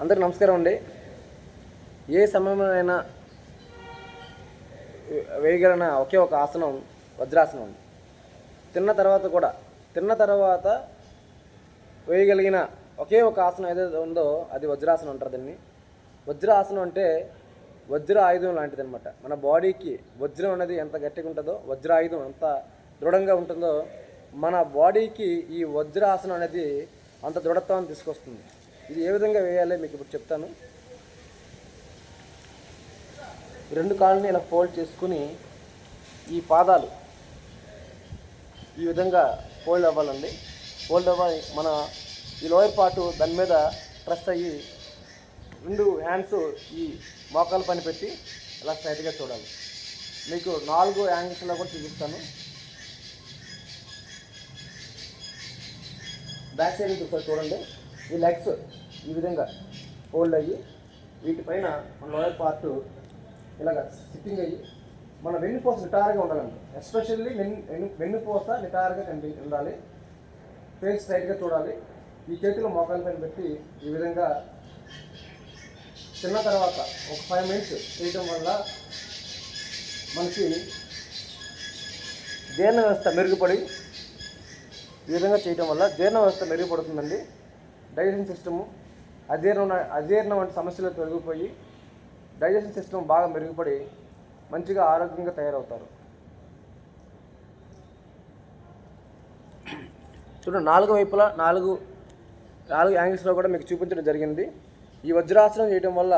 అందరికి నమస్కారం అండి. ఏ సమయంలోనైనా వేయగలిగిన ఒకే ఒక ఆసనం వజ్రాసనం. అండి తిన్న తర్వాత కూడా తిన్న తర్వాత వేయగలిగిన ఒకే ఒక ఆసనం ఏదైతే ఉందో అది వజ్రాసనం అంటారు దీన్ని. వజ్రాసనం అంటే వజ్ర ఆయుధం లాంటిది అనమాట మన బాడీకి వజ్రం అనేది ఎంత గట్టిగా ఉంటుందో వజ్ర ఆయుధం ఎంత దృఢంగా ఉంటుందో మన బాడీకి ఈ వజ్రాసనం అనేది అంత దృఢత్వాన్ని తీసుకొస్తుంది. ఇది ఏ విధంగా వేయాలో మీకు ఇప్పుడు చెప్తాను. ఈ రెండు కాళ్ళని ఇలా ఫోల్డ్ చేసుకుని ఈ పాదాలు ఈ విధంగా ఫోల్డ్ అవ్వాలండి. ఫోల్డ్ అవ్వాలి మన ఈ లోయర్ పార్ట్ దాని మీద ప్రెస్ అయ్యి రెండు హ్యాండ్స్ ఈ మోకాల పని పెట్టి ఇలా స్ట్రైట్గా చూడాలి. మీకు నాలుగు యాంగిల్స్లో కూడా చూపిస్తాను. బ్యాక్ సైడ్ నుంచి చూడండి. ఈ లెగ్స్ ఈ విధంగా ఫోల్డ్ అయ్యి వీటిపైన మన లోయర్ పార్ట్ ఇలాగ సిట్టింగ్ అయ్యి మన వెన్నుపోస నిటారుగా ఉండాలండి. ఎస్పెషల్లీ వెన్ను వెన్నుపోస నిటారుగా కనిపి ఉండాలి. ఫేస్ స్ట్రైట్గా చూడాలి. ఈ చేతిలో మోకాల పైన పెట్టి ఈ విధంగా తిన్న తర్వాత ఒక ఫైవ్ మినిట్స్ చేయటం వల్ల మనకి జీర్ణ వ్యవస్థ మెరుగుపడి ఈ విధంగా చేయటం వల్ల జీర్ణ వ్యవస్థ మెరుగుపడుతుందండి. డైజెషన్ సిస్టము అజీర్ణ అజీర్ణం వంటి సమస్యలు తొలగిపోయి డైజెషన్ సిస్టమ్ బాగా మెరుగుపడి మంచిగా ఆరోగ్యంగా తయారవుతారు. చూడండి నాలుగు వైపులా నాలుగు నాలుగు యాంగిల్స్లో కూడా మీకు చూపించడం జరిగింది. ఈ వజ్రాసనం చేయడం వల్ల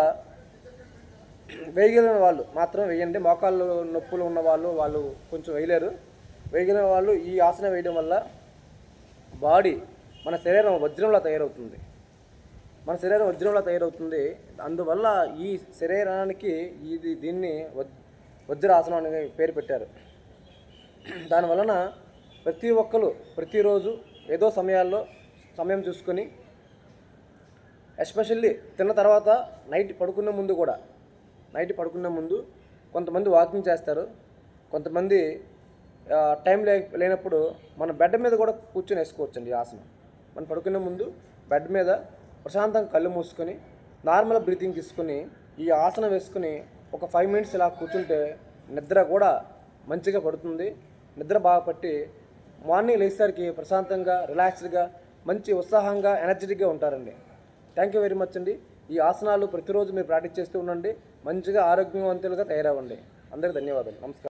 వేయగలిగిన వాళ్ళు మాత్రం వేయండి. మోకాళ్ళు నొప్పులు ఉన్న వాళ్ళు వాళ్ళు కొంచెం వేయలేరు. వేయగలిగిన వాళ్ళు ఈ ఆసనం వేయడం వల్ల బాడీ మన శరీరం వజ్రంలా తయారవుతుంది. మన శరీరం వజ్రంలా తయారవుతుంది. అందువల్ల ఈ శరీరానికి ఇది దీన్ని వజ్ వజ్రాసనం అనే పేరు పెట్టారు. దానివలన ప్రతి ఒక్కరు ప్రతిరోజు ఏదో సమయాల్లో సమయం చూసుకొని ఎస్పెషల్లీ తిన్న తర్వాత నైట్ పడుకునే ముందు కూడా నైట్ పడుకునే ముందు కొంతమంది వాకింగ్ చేస్తారు. కొంతమంది టైం లే లేనప్పుడు మన బెడ్ మీద కూడా కూర్చొని వేసుకోవచ్చండి ఆసనం. మనం పడుకునే ముందు బెడ్ మీద ప్రశాంతంగా కళ్ళు మూసుకొని నార్మల్ బ్రీతింగ్ తీసుకుని ఈ ఆసనం వేసుకుని ఒక ఫైవ్ మినిట్స్ ఇలా కూర్చుంటే నిద్ర కూడా మంచిగా పడుతుంది. నిద్ర బాగా పట్టి మార్నింగ్ లేచేసరికి ప్రశాంతంగా రిలాక్స్డ్గా మంచి ఉత్సాహంగా ఎనర్జెటిక్గా ఉంటారండి. థ్యాంక్ యూ వెరీ మచ్ అండి. ఈ ఆసనాలు ప్రతిరోజు మీరు ప్రాక్టీస్ చేస్తూ ఉండండి. మంచిగా ఆరోగ్యవంతులుగా తయారవ్వండి. అందరికీ ధన్యవాదాలు. నమస్కారం.